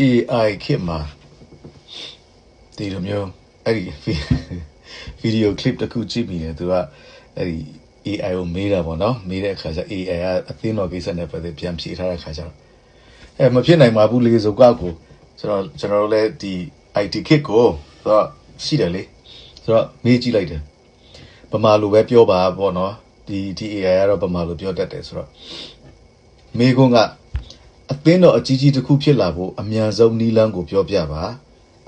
AI ခေတ်မှာဒီလိုမျိုးအဲ့ဒီဗီဒီယိုကလစ်တစ်ခုကြည့်မိတယ်သူကအဲ့ဒီ AI ကိုမေးတာပေါ့နော်မေးတဲ့အခါကျ AI ကအသင်းတော်ကိစ္စနဲ့ပတ်သက်ပြန်ဖြေထားတဲ့အခါကျတော့အဲမဖြစ်နိုင်ပါဘူးလေဆိုကောက်ကိုဆိုတော့ကျွန်တော်တို့လည်းဒီ IT kit ကိုဆိုတော့ရှိတယ်လေဆိုတော့မေးကြည့်လိုက်တယ်ဗမာလိုပဲပြောပါပေါ့နော်ဒီဒီ AI ကတော့ဗမာလိုပြောတတ်တယ်ဆိုတော့မေကုန်းကအ သင်းတော်အကြီးကြီးတစ်ခုဖြစ်လာဖို့အမြန်ဆုံးနီးလန်းကိုပြောပြပါ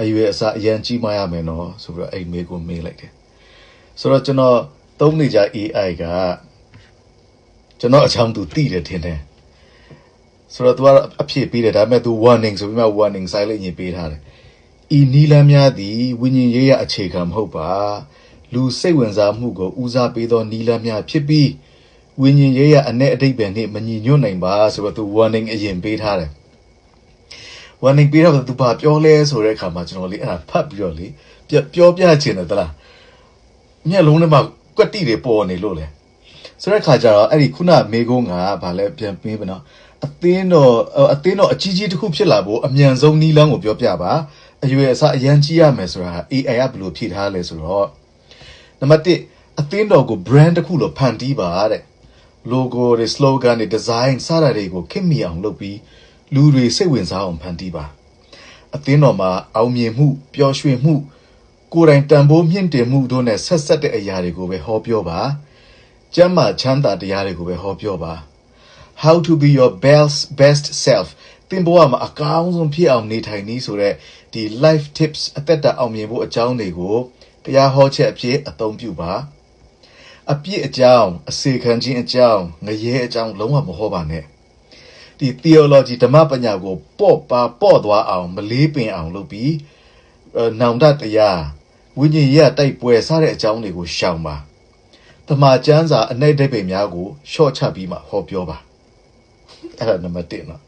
အရွယ်အစားအရန်ကြီးမရမယ်နော်ဆိုပြီးတော့အဲ့မေကိုမေးလိုက်တယ်ဆိုတော့ကျွန်တော်သုံးနေကြ AI ကကျွန်တော်အချောင်းသူတိတယ်ထင်တယ်ဆိုတော့ तू ကအဖြစ်ပေးတယ်ဒါပေမဲ့ तू warning ဆိုပြီးမှ warning sign လေးညင်ပေးထားတယ်ဤနီလန်းများသည်ဝိညာဉ်ရေးရအခြေခံမဟုတ်ပါလူစိတ်ဝင်စားမှုကိုဦးစားပေးသောနီလန်းများဖြစ်ပြီး ဝိညာဉ်ရေးရအ내အတိတ်ပဲနှင့်မညီညွတ်နိုင်ပါဆိုတော့ तू warning အရင်ပေးထားတယ် warning ပေးတော့ तू ဘာပြောလဲဆိုတဲ့အခါမှာကျွန်တော်လေအဲ့ဒါဖတ်ပြီးတော့လေပြပြောပြချင်တယ်သလားမျက်လုံးထဲမှာကွက်တိတွေပေါ်နေလို့လေဆိုတဲ့အခါကျတော့အဲ့ဒီခုနမေကုန်းကဘာလဲပြန်ပေးပါနော်အသင်းတော်အသင်းတော်အကြီးကြီးတစ်ခုဖြစ်လာဖို့အမြန်ဆုံးနီးလန်းကိုပြောပြပါအရွယ်အစားအရန်ကြီးရမယ်ဆိုတာ AI ကဘယ်လိုဖြည့်ထားလဲဆိုတော့နံပါတ်1အသင်းတော်ကို brand တစ်ခုလိုဖန်တီးပါတဲ့ logo တွေ slogan တွေ design စတာတွေကိုခင်မီအောင်လုပ်ပြီးလူတွေစိတ်ဝင်စားအောင်ဖန်တီးပါအသင်းတော်မှာအောင်မြင်မှုပျော်ရွှင်မှု ကိုယ်တိုင်တန်ဖိုးမြင့်တင်မှုတို့နဲ့ဆက်ဆက်တဲ့အရာတွေကိုပဲဟောပြောပါကျမ်းမာချမ်းသာတရားတွေကိုပဲဟောပြောပါ how to be your best best self သင်ဘဝမှာအကောင်းဆုံးဖြစ်အောင်နေထိုင်နည်းဆိုတဲ့ဒီ life tips အသက်တာအောင်မြင်ဖို့အကြောင်းတွေကိုတရားဟောချက်အဖြစ်အသုံးပြုပါ အပြစ်အကြောင်းအစေခံခြင်းအကြောင်းငရဲအကြောင်းလုံးဝမဟောပါနဲ့ဒီ theology ဓမ္မပညာကိုပေါ့ပါပေါ့သွားအောင်မလေးပင်အောင်လုပ်ပြီးအဲနောင်တတရားဝိညာဉ်ရေးတိုက်ပွဲစတဲ့အကြောင်းတွေကိုရှောင်ပါတမန်ကျမ်းစာအ내ဒိဗေများကိုရှော့ချပြီးမှဟောပြောပါအဲ့ဒါနံပါတ်1နော်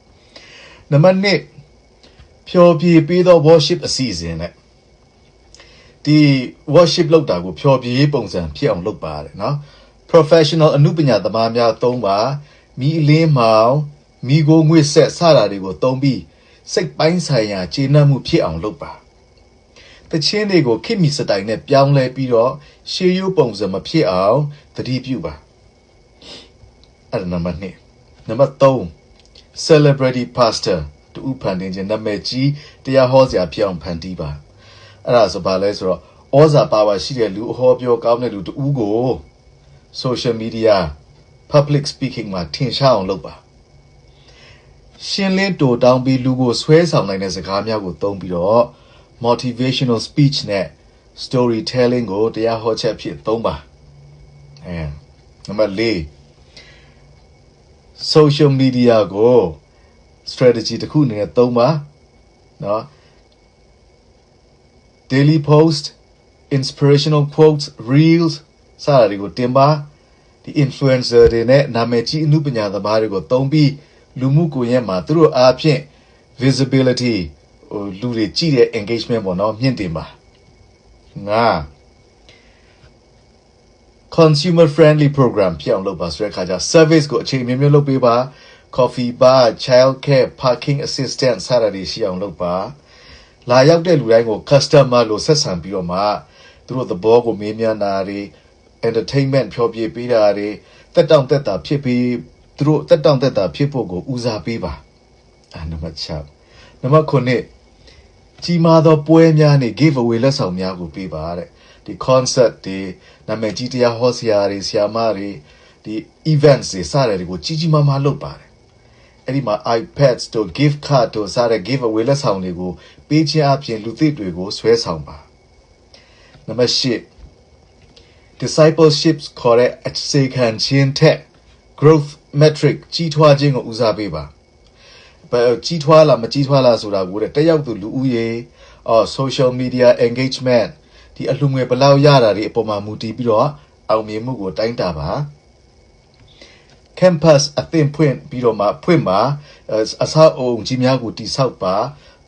နံပါတ်2ဖြောပြပေးသော worship အစီအစဉ်နဲ့ ဒီ worship လောက်တာကိုဖြောပြပုံစံဖြစ်အောင်လုပ်ပါတယ်နော် professional အမှုပညာသမားများသုံးပါမိအလင်းမောင်မိကိုငွေဆက်စတာတွေကိုသုံးပြီးစိတ်ပိုင်းဆိုင်ရာကျေနပ်မှုဖြစ်အောင်လုပ်ပါတချင်းတွေကိုခိမီစတိုင်နဲ့ပြောင်းလဲပြီးတော့ရှေးရိုးပုံစံမဖြစ်အောင်သတိပြုပါအဲ့ဒါနံပါတ်2နံပါတ်3 celebrity pastor တူဖန်တင်ခြင်းနာမည်ကြီးတရားဟောစရာဖြစ်အောင်ဖန်တီးပါ အဲ့ဒါဆိုပါလဲဆိုတော့ဩဇာပါဝါရှိတဲ့လူအဟောပြောကောင်းတဲ့လူတူကို social media public speaking မှာထင်ရှားအောင်လုပ်ပါရှင်းလင်းတိုတောင်းပြီးလူကိုဆွဲဆောင်နိုင်တဲ့စကားများကိုသုံးပြီးတော့ motivational speech နဲ့ storytelling ကိုတရားဟောချက်ဖြစ်သုံးပါအဲနံပါတ်4 social media ကို strategy တစ်ခုအနေနဲ့သုံးပါเนาะ daily post inspirational quotes reels စတာတွေကိုတင်ပါဒီ influencer တွေနဲ့နာမည်ကြီးအမှုပညာသမားတွေကိုသုံးပြီးလူမှုကွန်ရက်မှာသူတို့အားဖြင့် visibility ဟိုလူတွေကြည့်တဲ့ engagement ပေါ့နော်မြင့်တင်ပါငါ consumer friendly program ဖြစ်အောင်လုပ်ပါဆိုတဲ့အခါကျ service ကိုအချိန်မြင့်မြင့်လုပ်ပေးပါ coffee bar child care parking assistant စတာတွေရှိအောင်လုပ်ပါ လာရောက်တဲ့လူတိုင်းကို customer လို့ဆက်ဆံပြီးတော့မှသူတို့သဘောကိုမေးမြန်းတာတွေ entertainment ဖြောပြပေးတာတွေတက်တောင့်တက်တာဖြစ်ပြီးသူတို့တက်တောင့်တက်တာဖြစ်ဖို့ကိုဦးစားပေးပါအဲနံပါတ်6နံပါတ်9ကြီးမားသောပွဲများနဲ့ give away လက်ဆောင်များကိုပေးပါတဲ့ဒီ concert တွေနာမည်ကြီးတရားဟောဆရာတွေဆရာမတွေဒီ events တွေစတဲ့တွေကိုကြီးကြီးမားမားလုပ်ပါတယ်အဲ့ဒီမှာ iPads တို့ gift card တို့စတဲ့ give away လက်ဆောင်တွေကို ပေးခြင်းအပြင်လူသိတွေကိုဆွဲဆောင်ပါနံပါတ်10 discipleship ခေါ်တဲ့အခြေခံခြင်းထက် growth metric ကြီးထွားခြင်းကိုဦးစားပေးပါဘယ်ကြီးထွားလားမကြီးထွားလားဆိုတာကိုတဲ့တက်ရောက်သူလူဦးရေအော် social media engagement ဒီအလှငွေဘယ်လောက်ရတာဒီအပေါ်မှာမူတည်ပြီးတော့အောင်မြင်မှုကိုတိုင်းတာပါ campus အသင်ဖွင့်ပြီးတော့မှဖွင့်ပါအဆောက်အုံကြီးများကိုတိဆောက်ပါ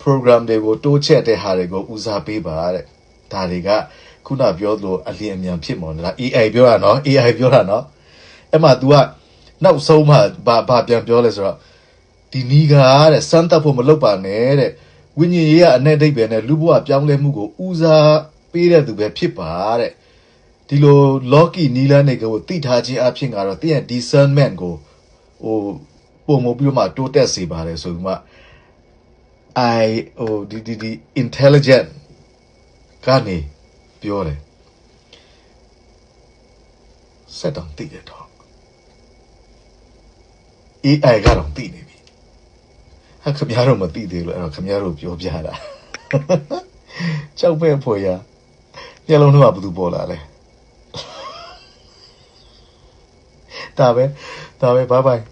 program တွေကိုတိုးချဲ့တဲ့ဟာတွေကိုဦးစားပေးပါတဲ့ဒါတွေကခုနပြောသလိုအလင်းအမြန်ဖြစ်မော်လား AI ပြောတာနော် AI ပြောတာနော်အဲ့မှာ तू ကနောက်ဆုံးမှဘာဘာပြန်ပြောလဲဆိုတော့ဒီနီးကတဲ့စမ်းတက်ဖို့မလုပ်ပါနဲ့တဲ့ဝိညာဉ်ရေးကအ내အဓိပ္ပာယ်နဲ့လူဘဝပြောင်းလဲမှုကိုဦးစားပေးတဲ့သူပဲဖြစ်ပါတဲ့ဒီလို Loki နီလန်းတွေကိုတိထားခြင်းအဖြစ်ကတော့တင့်ရဲ့ discernment ကိုဟိုပုံမပြီးတော့မှတိုးတက်စေပါတယ်ဆိုပြီးမှ I ဟိုဒီဒီဒီ intelligent ကနေပြောတယ်စက်တောင်သိတယ်တော့ AI ကတော့သိနေပြီဟာခင်ဗျားတို့မသိသေးလို့အဲ့တော့ခင်ဗျားတို့ပြောပြတာကြောက်ပဲ့ဖွယ်ရမျက်လုံးထဲမှာဘာသူပေါ်လာလဲဒါပဲဒါပဲဘိုင်ဘိုင်